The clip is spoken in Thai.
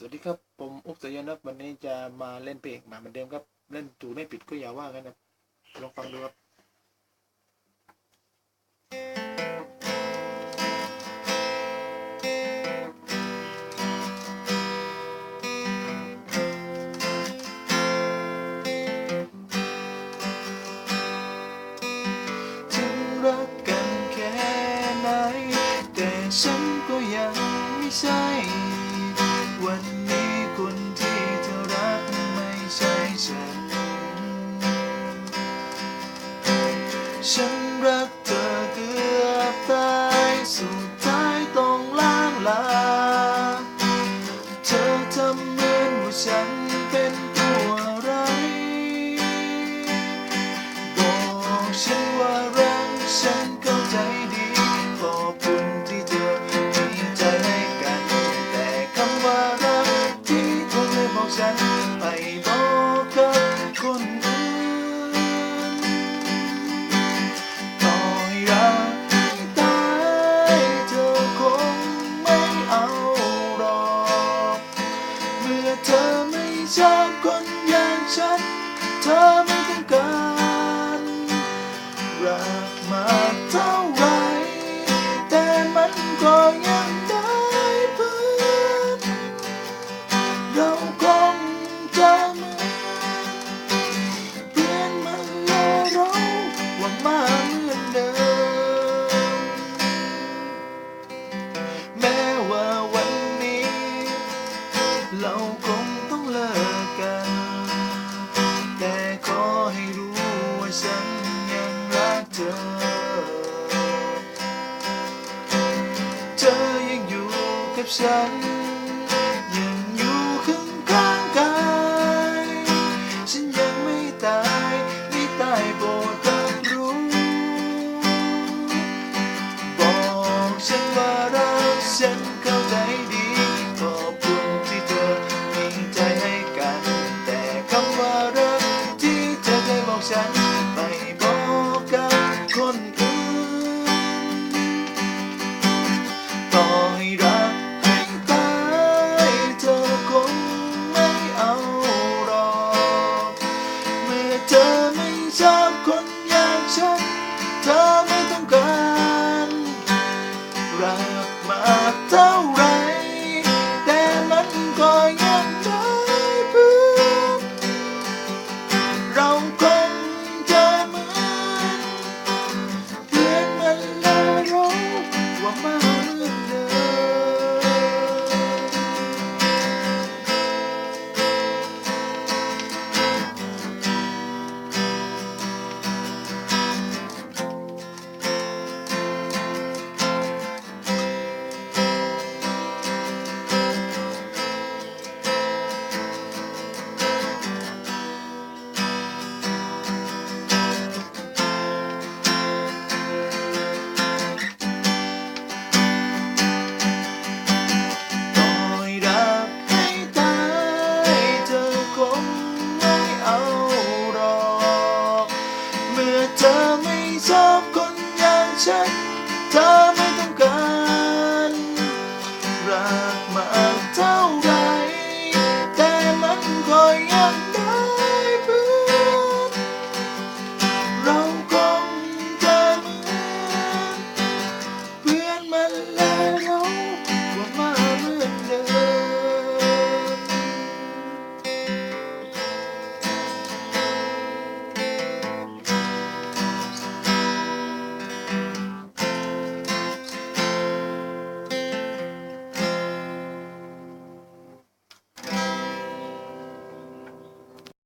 สวัสดีครับ ผมอุปสยนครับวันนี้จะมาเล่นเพลงมาเหมือนเดิมครับ เล่นจูไม่ปิดก็อย่าว่ากันนะลองฟังดูครับรักกันแค่ไหนแต่ฉันก็ยังไม่ใช่ คนที่เธอรักไม่ใช่ฉัน ฉันรักเธอเกือบตายสุดท้ายต้องล้างลา เธอทำเหมือนว่าฉันเป็นตัวอะไร บอกฉันว่ารักฉันเข้าใจดีขอบคุณ come ธอ เธอยังอยู่กับฉัน wrap my บคนอย่างฉัน